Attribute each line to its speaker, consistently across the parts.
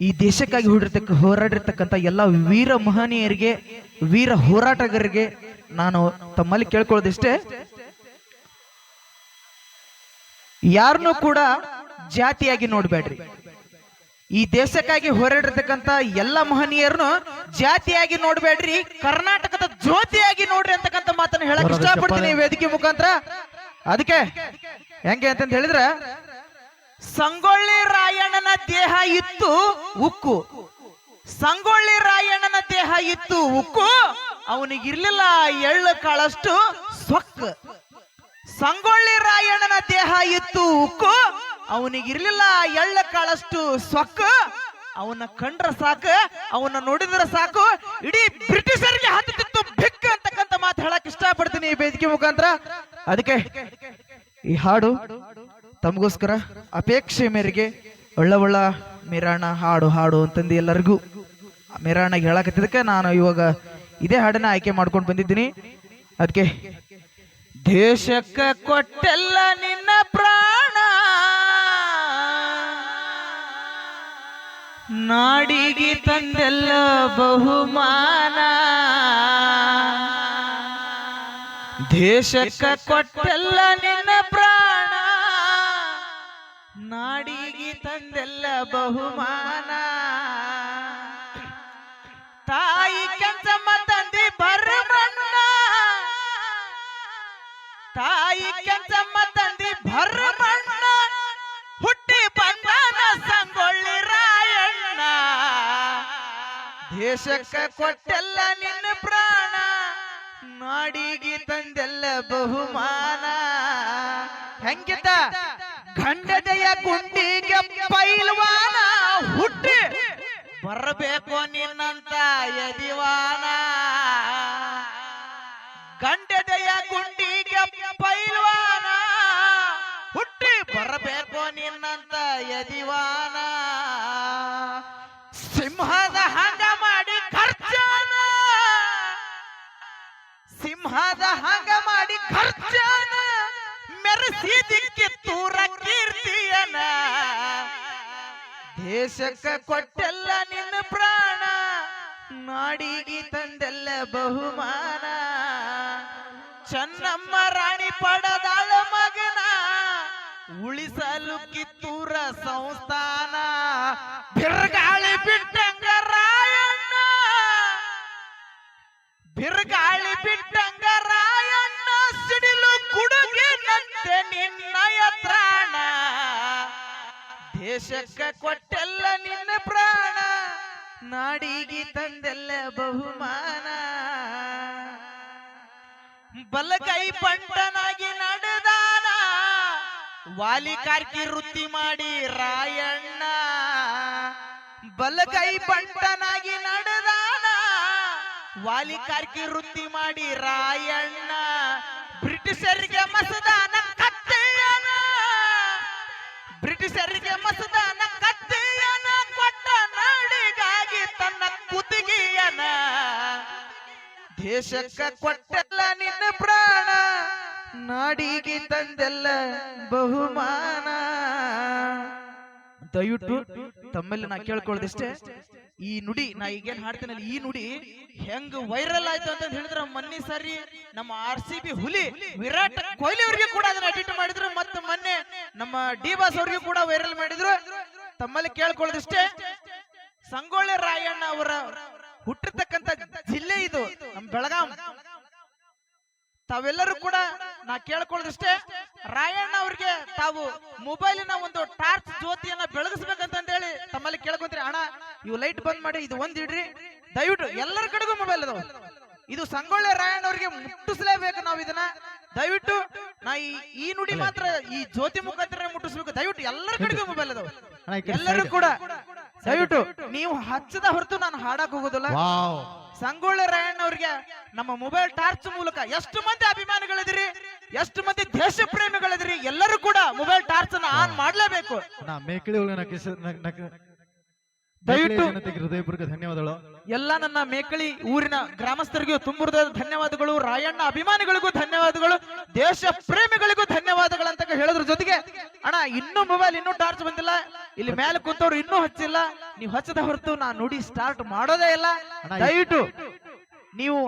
Speaker 1: ಈ ದೇಶಕ್ಕಾಗಿ ಹೊಡಿರ್ತಕ್ಕ ಹೋರಾಡಿರ್ತಕ್ಕಂಥ ಎಲ್ಲ ವೀರ ಮಹನೀಯರಿಗೆ ವೀರ ಹೋರಾಟಗಾರರಿಗೆ ನಾನು ತಮ್ಮಲ್ಲಿ ಕೇಳ್ಕೊಳ್ಳೋದಿಷ್ಟೇ. ಯಾರನ್ನು ಕೂಡ ಜಾತಿಯಾಗಿ ನೋಡ್ಬೇಡ್ರಿ. ಈ ದೇಶಕ್ಕಾಗಿ ಹೋರಾಡಿರ್ತಕ್ಕಂಥ ಎಲ್ಲ ಮಹನೀಯರನ್ನು ಜಾತಿಯಾಗಿ ನೋಡ್ಬೇಡ್ರಿ ಕರ್ನಾಟಕದ ಜ್ಯೋತಿಯಾಗಿ ನೋಡ್ರಿ ಅಂತಕ್ಕಂಥ ಮಾತನ್ನ ಹೇಳಕ್ ಇಷ್ಟಪಡ್ತೀನಿ ವೇದಿಕೆ ಮುಖಾಂತರ. ಅದಕ್ಕೆ ಹೆಂಗೆ ಅಂತಂದ ಹೇಳಿದ್ರೆ ಸಂಗೊಳ್ಳಿ ರಾಯಣ್ಣನ ದೇಹ ಇತ್ತು ಉಕ್ಕು. ಸಂಗೊಳ್ಳಿ ರಾಯಣ್ಣನ ದೇಹ ಇತ್ತು ಉಕ್ಕು. ಅವನಿಗಿರ್ಲಿಲ್ಲ ಎಳ್ಳು ಕಾಳಷ್ಟು ಸೊಕ್ಕ. ಸಂಗೊಳ್ಳಿ ರಾಯಣ್ಣನ ದೇಹ ಇತ್ತು ಉಕ್ಕು. ಅವನಿಗಿರ್ಲಿಲ್ಲ ಎಳ್ಳ ಕಾಳಷ್ಟು ಸೊಕ್ಕ. ಅವನ ಕಂಡ್ರ ಸಾಕು, ಅವನ ನೋಡಿದ್ರ ಸಾಕು. ಇಡೀ ಬ್ರಿಟಿಷರಿಗೆ ಹತ್ತಿತ್ತು ಬಿಕ್ ಅಂತಕ್ಕಂಥ ಮಾತು ಹೇಳಕ್ ಇಷ್ಟಪಡ್ತೀನಿ ಈ ವೇದಿಕೆ ಮುಖಾಂತರ. ಅದಕ್ಕೆ ಈ ಹಾಡು ತಮಗೋಸ್ಕರ ಅಪೇಕ್ಷೆ ಮೇರೆಗೆ ಒಳ್ಳೆ ಒಳ್ಳ ಮಿರಾಣ ಹಾಡು ಹಾಡು ಅಂತಂದು ಎಲ್ಲರಿಗೂ ಮಿರಾಣಗೆ ಹೇಳಕತ್ತಿದ್ದಕ್ಕೆ ನಾನು ಇವಾಗ ಇದೇ ಹಾಡನ್ನ ಆಯ್ಕೆ ಮಾಡ್ಕೊಂಡು ಬಂದಿದ್ದೀನಿ. ಅದಕ್ಕೆ ದೇಶಕ್ಕ ಕೊಟ್ಟೆಲ್ಲ ನಿನ್ನ ಪ್ರಾಣ. ನಾಡಿಗೆ ತಂದೆಲ್ಲ ಬಹುಮಾನ. ದೇಶಕ್ಕ ಕೊಟ್ಟೆಲ್ಲ ನಿನ್ನ ಪ್ರಾಣ. ನಾಡಿಗೆ ತಂದೆಲ್ಲ ಬಹುಮಾನ. ತಾಯಿ ಕೆಂಚಮ್ಮ ತಂದೆ ಭರಮಣ್ಣ. ತಾಯಿ ಕೆಂಚಮ್ಮ ತಂದೆ ಭರಮಣ್ಣ. ಹುಟ್ಟಿ ಬಂದಾನ ಸಂಗೊಳ್ಳಿ ರಾಯಣ್ಣ. ದೇಶಕ್ಕೆ ಕೊಟ್ಟೆಲ್ಲ ನಿನ್ನ ಪ್ರಾಣ. ನಾಡಿಗೆ ತಂದೆಲ್ಲ ಬಹುಮಾನ. ಹೆಂಗಿದ್ದ ಖಂಡದೆಯ ಗುಂಡಿಗೆ ಪೈಲ್ವಾನ ಹುಟ್ಟಿ. ಬರಬೇಕು ನಿನ್ನಂತ ಯದಿವಾನ. ಖಂಡದೆಯ ಗುಂಡಿಗೆ ಪೈಲ್ವಾನ ಹುಟ್ಟಿ. ಬರಬೇಕು ನಿನ್ನಂತ ಯದಿವಾನ. ಸಿಂಹದ ಹಂಗ ಮಾಡಿ ಖರ್ಚಾನ. ಸಿಂಹದ ಹಂಗ ಮಾಡಿ ಖರ್ಚಾನ ಮೆರೆಸಿದಿಕ್ಕೆ ತೂರ ಕೀರ್ತಿಯನ ದೇಶಕ್ಕ ಕೊಟ್ಟೆಲ್ಲ ನಿನ್ನ ಪ್ರಾಣ. ನಾಡಿಗೆ ತಂದೆಲ್ಲ ಬಹುಮಾನ. ಚೆನ್ನಮ್ಮ ರಾಣಿ ಪಡದಾಳ ಮಗನ. ಉಳಿಸಲು ಕಿತ್ತೂರ ಸಂಸ್ಥಾನ. ಬಿರುಗಾಳಿ ಕೊಟ್ಟೆಲ್ಲ ನಿನ್ನ ಪ್ರಾಣ. ನಾಡಿಗೆ ತಂದೆಲ್ಲ ಬಹುಮಾನ. ಬಲಗೈ ಪಂಟನಾಗಿ ನಡೆದಾನ. ವಾಲಿ ಕಾರ್ಕಿ ವೃತ್ತಿ ಮಾಡಿ ರಾಯಣ್ಣ. ಬಲಗೈ ಪಂಟನಾಗಿ ನಡೆದಾನ. ವಾಲಿ ಕಾರ್ಕಿ ವೃತ್ತಿ ಮಾಡಿ ರಾಯಣ್ಣ. ಬ್ರಿಟಿಷರಿಗೆ ಮಸದಾನ. ಬ್ರಿಟಿಷರಿಗೆ ಮಸದಾನ ಕತ್ತೆಯನ ಕೊಟ್ಟ ನಾಡಿಗಾಗಿ ತನ್ನ ಕುತ್ತಿಗೆಯನ ದೇಶಕ್ಕ ಕೊಟ್ಟೆಲ್ಲ ನಿನ್ನ ಪ್ರಾಣ, ನಾಡಿಗೆ ತಂದೆಲ್ಲ ಬಹುಮಾನ. ದಯವಿಟ್ಟು ತಮ್ಮಲ್ಲಿ ನಾ ಕೇಳ್ಕೊಳ್ಳೋದಿಷ್ಟೇ? ಈ ನುಡಿ, ನಾ ಈಗೇನ್ ಹಾಡ್ತೇನಲ್ಲ ಈ ನುಡಿ ಹೆಂಗ್ ವೈರಲ್ ಆಯ್ತು ಅಂತ ಹೇಳಿದ್ರೆ ಮೊನ್ನೆ ಸರಿ ನಮ್ಮ ಆರ್ ಸಿ ಬಿ ಹುಲಿ ವಿರಾಟ್ ಕೊಹ್ಲಿ ಅವರಿಗೆ ಕೂಡ ಅದನ್ನ ಅಡಿಟ್ ಮಾಡಿದ್ರು, ಮತ್ತೆ ಮೊನ್ನೆ ನಮ್ಮ ಡಿ ಬಾಸ್ ಅವ್ರಿಗೂ ಕೂಡ ವೈರಲ್ ಮಾಡಿದ್ರು. ತಮ್ಮಲ್ಲಿ ಕೇಳ್ಕೊಳ್ಳೋದಿಷ್ಟೇ, ಸಂಗೊಳ್ಳಿ ರಾಯಣ್ಣ ಅವರ ಹುಟ್ಟಿರ್ತಕ್ಕಂತ ಜಿಲ್ಲೆ ಇದು, ನಮ್ ಬೆಳಗಾಂ. ತಾವೆಲ್ಲರೂ ಕೂಡ ನಾ ಕೇಳ್ಕೊಳ್ಳೋದಿಷ್ಟೇ, ರಾಯಣ್ಣ ಅವ್ರಿಗೆ ತಾವು ಮೊಬೈಲಿನ ಒಂದು ಟಾರ್ಚ್ ಜ್ಯೋತಿಯನ್ನ ಬೆಳಗಿಸ್ಬೇಕಂತ ಹೇಳಿ ತಮ್ಮಲ್ಲಿ ಕೇಳ್ಕೊಂತೀರಿ. ಅಣ್ಣ ಇವು ಲೈಟ್ ಬಂದ್ ಮಾಡಿ ಇದು ಒಂದ್ ಇಡ್ರಿ. ದಯವಿಟ್ಟು ಎಲ್ಲರ ಕಡೆಗೂ ಮೊಬೈಲ್ ಅದಾವ. ಇದು ಸಂಗೊಳ್ಳಿ ರಾಯಣ್ಣ ಅವ್ರಿಗೆ ಮುಟ್ಟಿಸ್ಲೇಬೇಕು ನಾವು ಇದನ್ನ. ದಯವಿಟ್ಟು ನಾ ಈ ಈ ನುಡಿ ಮಾತ್ರ ಈ ಜ್ಯೋತಿ ಮುಖಾಂತರ ಮುಟ್ಟಿಸ್ಬೇಕು. ದಯವಿಟ್ಟು ಎಲ್ಲರ ಕಡೆಗೂ ಮೊಬೈಲ್ ಅದಾವ. ಎಲ್ಲರೂ ಕೂಡ ದಯವಿಟ್ಟು ನೀವು ಹಚ್ಚದ ಹೊರತು ನಾನು ಹಾಡಕ್ ಹೋಗೋದಿಲ್ಲ. ಸಂಗೊಳ್ಳಿ ರಾಯಣ್ಣ ಅವ್ರಿಗೆ ನಮ್ಮ ಮೊಬೈಲ್ ಟಾರ್ಚ್ ಮೂಲಕ ಎಷ್ಟು ಮಂದಿ ಅಭಿಮಾನಿಗಳಿದಿರಿ ಎಷ್ಟು ಮಂದಿ ದೇಶ ಪ್ರೇಮಿಗಳಿದ್ರಿ ಎಲ್ಲರೂ ಕೂಡ ಮೊಬೈಲ್ ಟಾರ್ಚ್ ಅನ್ನ ಆನ್ ಮಾಡ್ಲೇಬೇಕು. ದಯವಿಟ್ಟು
Speaker 2: ಹೃದಯಪೂರ್ವಕ ಧನ್ಯವಾದಗಳು.
Speaker 1: ಎಲ್ಲ ನನ್ನ ಮೇಕಳಿ ಊರಿನ ಗ್ರಾಮಸ್ಥರಿಗೂ ತುಂಬುರದ ಧನ್ಯವಾದಗಳು ರಾಯಣ್ಣ ಅಭಿಮಾನಿಗಳಿಗೂ ಧನ್ಯವಾದಗಳು ದೇಶ ಪ್ರೇಮಿಗಳಿಗೂ ಧನ್ಯವಾದಗಳು ಅಂತ ಹೇಳಿದ್ರ ಜೊತೆಗೆ ಅಣ್ಣ ಇನ್ನೂ ಮೊಬೈಲ್ ಇನ್ನೂ ಟಾರ್ಚ್ ಬಂದಿಲ್ಲ ಇಲ್ಲಿ ಮೇಲೆ ಕೂತವ್ರು ಇನ್ನೂ ಹಚ್ಚಿಲ್ಲ ನೀವು ಹಚ್ಚದ ಹೊರತು ನಾ ನುಡಿ ಸ್ಟಾರ್ಟ್ ಮಾಡೋದೇ ಇಲ್ಲ.
Speaker 2: ಅಣ್ಣ,
Speaker 1: ದಯವಿಟ್ಟು ನೀವು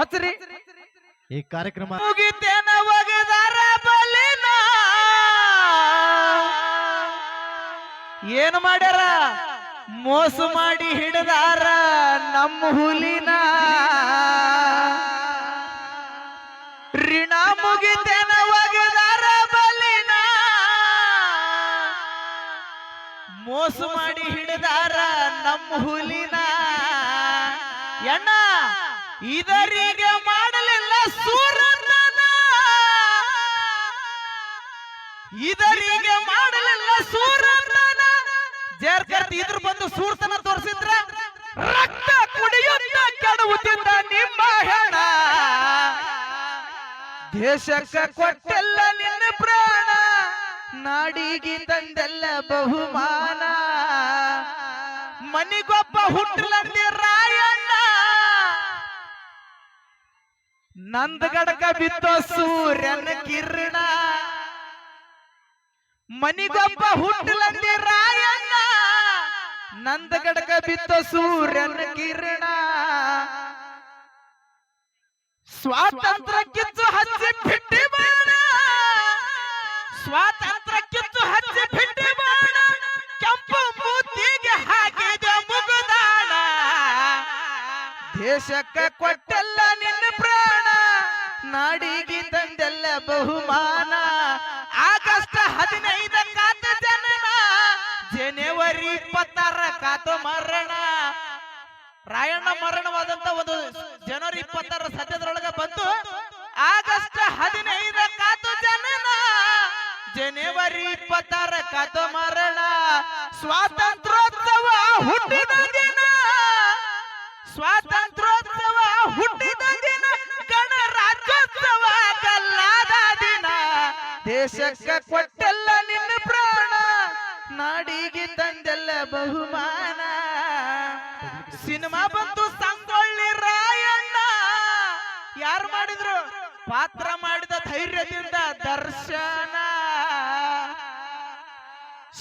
Speaker 1: ಹಚ್ಚರಿ.
Speaker 2: ಈ ಕಾರ್ಯಕ್ರಮ
Speaker 1: ಮುಗಿತೇನ ಏನು ಮಾಡ್ಯಾರ? ಮೋಸ ಮಾಡಿ ಹಿಡದಾರ ನಮ್ಮ ಹುಲಿನ. ಋಣ ಮುಗಿತೇನ ಒಗದಾರ ಬಲಿನ. ಮೋಸ ಮಾಡಿ ಹಿಡದಾರ ನಮ್ಮ ಹುಲಿನ. ಎಣ್ಣ ಇದರಿಗೆ ಮಾಡಲಿಲ್ಲ ಸೂರನ ಇದರಿಗೆ ಮಾಡಲಿಲ್ಲ ಜೇರ್ಕರ್ತಿ ಇದ್ರ ಬಂದು ಸೂರ್ತನ ತೋರಿಸಿದ್ರ ರಕ್ತ ಕುಡಿಯುತ್ತ ಕೆಡುವುದಿಲ್ಲ ನಿಮ್ಮ ಹೆಣ. ದೇಶಕ್ಕ ಕೊಟ್ಟೆಲ್ಲ ನಿನ್ನ ಪ್ರಾಣ, ನಾಡಿಗೆ ತಂದೆಲ್ಲ ಬಹುಮಾನ. ಮನಿಗೊಬ್ಬ ಹುಟ್ಟಲಂದಿ ರಾಯಣ್ಣ. ನಂದಗಡಕ ಬಿತ್ತ ಸೂರ್ಯನ ಕಿರಣ. ಮನಿಗೊಬ್ಬ ಹುಟ್ಟಲಂದಿ ರಾಯಣ್ಣ ನಂದಗಡಕ ಬಿತ್ತ ಸೂರ್ಯನ ಕಿರಣ. ಸ್ವಾತಂತ್ರ್ಯ ಕಿತ್ತು ಹಚ್ಚಿ ಬಿಟ್ಟಿ ಬಾಣ. ಸ್ವಾತಂತ್ರ್ಯ ಕಿತ್ತು ಹಚ್ಚಿ ಬಿಟ್ಟಿ ಬಾಣ. ಕೆಂಪು ಮೂತಿಗೆ ಹಾಕಿದ ಮುಗುದಾಣ. ದೇಶಕ್ಕೆ ಕೊಟ್ಟೆಲ್ಲ ನಿನ್ನ ಪ್ರಾಣ. ನಾಡಿಗೆ ತಂದೆಲ್ಲ ಬಹುಮಾನ. ಆಗಸ್ಟ್ ಹದಿನೈದ ಇಪ್ಪತ್ತಾರ ಕಾತ ಮರಣ. ರಾಯಣ್ಣ ಮರಣವಾದಂತ ಒಂದು ಜನವರಿ ಇಪ್ಪತ್ತಾರ ಸದ್ಯದೊಳಗ ಬಂತು. ಆಗಸ್ಟ್ ಹದಿನೈದ ಕಾತು ಜನನ. ಜನವರಿ ಇಪ್ಪತ್ತಾರ ಕಾತು ಮರಣ. ಸ್ವಾತಂತ್ರ್ಯೋತ್ಸವ ಹುಟ್ಟಿದ ದಿನ. ಸ್ವಾತಂತ್ರ್ಯೋತ್ಸವ ಹುಟ್ಟಿದ ದಿನ. ಗಣರಾಜ್ಯೋತ್ಸವ ಕಲ್ಲಾದ ದಿನ. ದೇಶಕ್ಕೆ ಕೊಟ್ಟೆಲ್ಲ ನಾಡಿಗೆ ತಂದೆಲ್ಲ ಬಹುಮಾನ. ಸಿನಿಮಾ ಬಂತು ಸಂಗೊಳ್ಳಿ ರಾಯಣ್ಣ. ಯಾರು ಮಾಡಿದ್ರು? ಪಾತ್ರ ಮಾಡಿದ ಧೈರ್ಯದಿಂದ ದರ್ಶನ.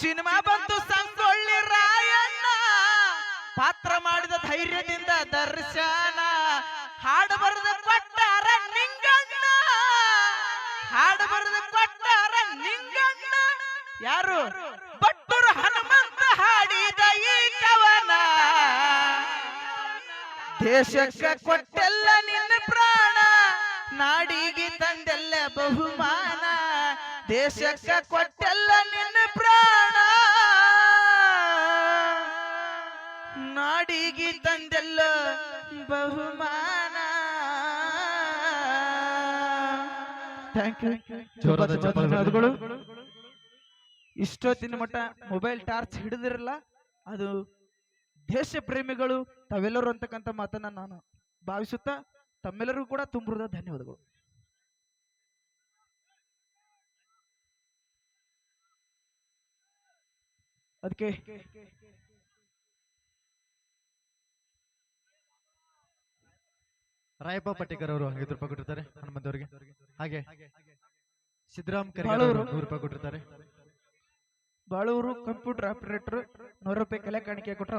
Speaker 1: ಸಿನಿಮಾ ಬಂತು ಸಂಗೊಳ್ಳಿ ರಾಯಣ್ಣ. ಪಾತ್ರ ಮಾಡಿದ ಧೈರ್ಯದಿಂದ ದರ್ಶನ. ಹಾಡು ಬರೆದು ಕೊಟ್ಟಾರ ನಿಂಗಣ್ಣ. ಹಾಡು ಬರೆದು ಕೊಟ್ಟಾರ ನಿಂಗಣ್ಣ. ಯಾರು? ದೇಶಕ್ಕ ಕೊಟ್ಟೆಲ್ಲ ನಿನ್ನ ಪ್ರಾಣ. ನಾಡಿಗೆ ತಂದೆಲ್ಲ ಬಹುಮಾನ. ದೇಶಕ್ಕ ಕೊಟ್ಟೆಲ್ಲ ನಿನ್ನ ಪ್ರಾಣ. ನಾಡಿಗೆ ತಂದೆಲ್ಲ ಬಹುಮಾನ. ಇಷ್ಟೊತ್ತಿನ ಮಟ್ಟ ಮೊಬೈಲ್ ಟಾರ್ಚ್ ಹಿಡಿದಿರಲ್ಲ. ಅದು ದೇಶ ಪ್ರೇಮಿಗಳು ತಾವೆಲ್ಲರೂ ಅಂತಕ್ಕಂಥ ಮಾತನ್ನ ನಾನು ಭಾವಿಸುತ್ತಾ ತಮ್ಮೆಲ್ಲರಿಗೂ ಕೂಡ ತುಂಬಿದ ಧನ್ಯವಾದಗಳು ಅದಕ್ಕೆ
Speaker 2: ರಾಯಪ್ಪ ಪಟ್ಟಿಕರ್ ಅವರು ಐದು ರೂಪಾಯಿ ಕೊಟ್ಟಿರ್ತಾರೆ ಹನುಮಂತ ಅವರಿಗೆ ಹಾಗೆ ಸಿದ್ದರಾಮ್ ಕರಿಗಾರ್
Speaker 1: ಬಾಳೂರು.
Speaker 2: ಅವರು ನೂರು ರೂಪಾಯಿ ಕೊಟ್ಟಿರ್ತಾರೆ
Speaker 1: ಬಾಳೂರು ಕಂಪ್ಯೂಟರ್ ಆಪರೇಟರ್ ನೂರು ರೂಪಾಯಿ ಕಲೆ ಕಾಣಿಕೆ ಕೊಟ್ಟರೆ